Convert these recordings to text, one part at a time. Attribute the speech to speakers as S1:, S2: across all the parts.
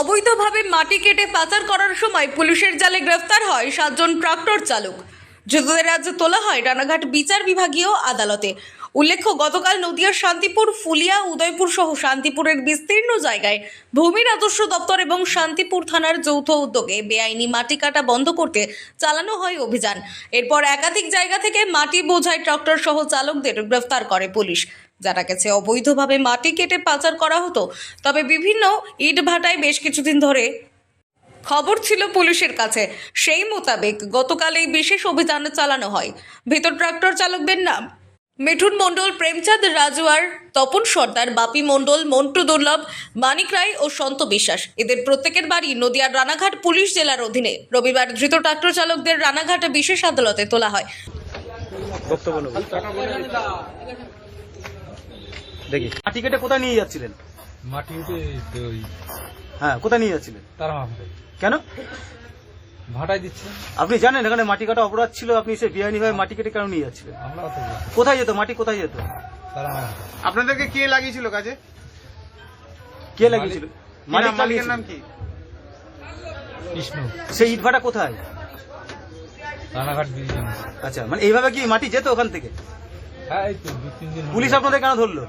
S1: অবৈধভাবে মাটি কেটে পাচার করার সময় পুলিশের জালে গ্রেফতার হয় সাতজন ট্রাক্টর চালক। যুদ্ধদের রাজ্যে তোলা হয় রানাঘাট বিচার বিভাগীয় আদালতে। উল্লেখ্য, গতকাল নদিয়ার শান্তিপুর, ফুলিয়া, উদয়পুর সহ শান্তিপুরের বিস্তীর্ণ জায়গায় ভূমি রাজস্ব দপ্তর এবং শান্তিপুর থানার যৌথ উদ্যোগে বেআইনি মাটি কাটা বন্ধ করতে চালানো হয় অভিযান। এরপর একাধিক জায়গা থেকে মাটি বোঝাই ট্রাক্টর সহ চালকদের গ্রেফতার করে পুলিশ। যারা গেছে, অবৈধভাবে মাটি কেটে পাচার করা হতো, তবে বিভিন্ন ইট ভাটায় বেশ কিছুদিন ধরে খবর ছিল পুলিশের কাছে। সেই মোতাবেক গতকাল এই বিশেষ অভিযান চালানো হয়। ভেতর ট্রাক্টর চালকদের নাম মিঠুন মণ্ডল প্রেমচাঁদ রাজুয়ার তপন সর্দার বাপি মণ্ডল মন্টু দুর্লভ মানিক রায় ও সন্ত বিশ্বাস। এদের প্রত্যেকের বাড়ি নদিয়ার রানাঘাট পুলিশ জেলার অধীনে। রবিবার ধৃত ট্রাক্টর চালকদের রানাঘাটে বিশেষ আদালতে তোলা হয়।
S2: বক্তব্য দেখি। মাটি কেটে কোথায় নিয়ে যাচ্ছিলেন?
S3: মাটি
S2: হ্যাঁ কোথায় নিয়ে যাচ্ছিলেন?
S3: তারা
S2: কেন?
S3: ভাটাই দিচ্ছে।
S2: আপনি জানেন এখানে মাটি কাটা অপরাধ ছিল আপনি সে বেআইনি ভাবে মাটি কেটে কেন নিয়ে যাচ্ছিলেন?
S3: আমরা
S2: কোথায় যেত মাটি কোথায় যেত?
S4: আপনাদেরকে কে লাগিয়েছিল কাজে?
S2: কে লাগিয়েছিল? মালিক
S4: মালিকের নাম কি?
S3: কৃষ্ণ।
S2: সেই ইট ভাটা কোথায়?
S3: রানাঘাট
S2: আচ্ছা মানে এইভাবে কি মাটি যেত ওখান থেকে?
S3: হ্যাঁ এই তো দু তিন দিন হলো।
S2: পুলিশ আপনাদের কেন ধরলো?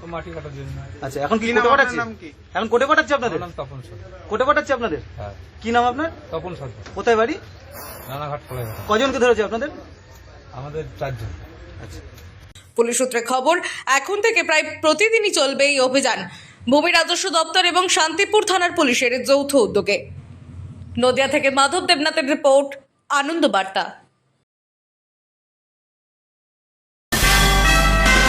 S3: তো মাটি কাটার জন্য
S2: আচ্ছা এখন কি
S4: কি নাম
S2: কোটে
S4: আপনার
S2: পাঠাচ্ছে
S4: নাম কি?
S2: এখন কোটে পাঠাচ্ছে আপনাদের?
S3: তপন সরকার।
S2: কোটে পাঠাচ্ছে আপনাদের?
S3: হ্যাঁ।
S2: কি নাম আপনার?
S3: তপন সরকার।
S2: কোথায় বাড়ি?
S3: রানাঘাট
S2: কজনকে ধরেছে আপনাদের?
S3: আমাদের চারজন।
S2: আচ্ছা।
S1: পুলিশ সূত্রে খবর এখন থেকে প্রায় প্রতিদিনই চলবে এই অভিযান। ভূমি রাজস্ব দপ্তর এবং শান্তিপুর থানার পুলিশের যৌথ উদ্যোগে। নদিয়া থেকে মাধব দেবনাথের রিপোর্ট আনন্দ বার্তা।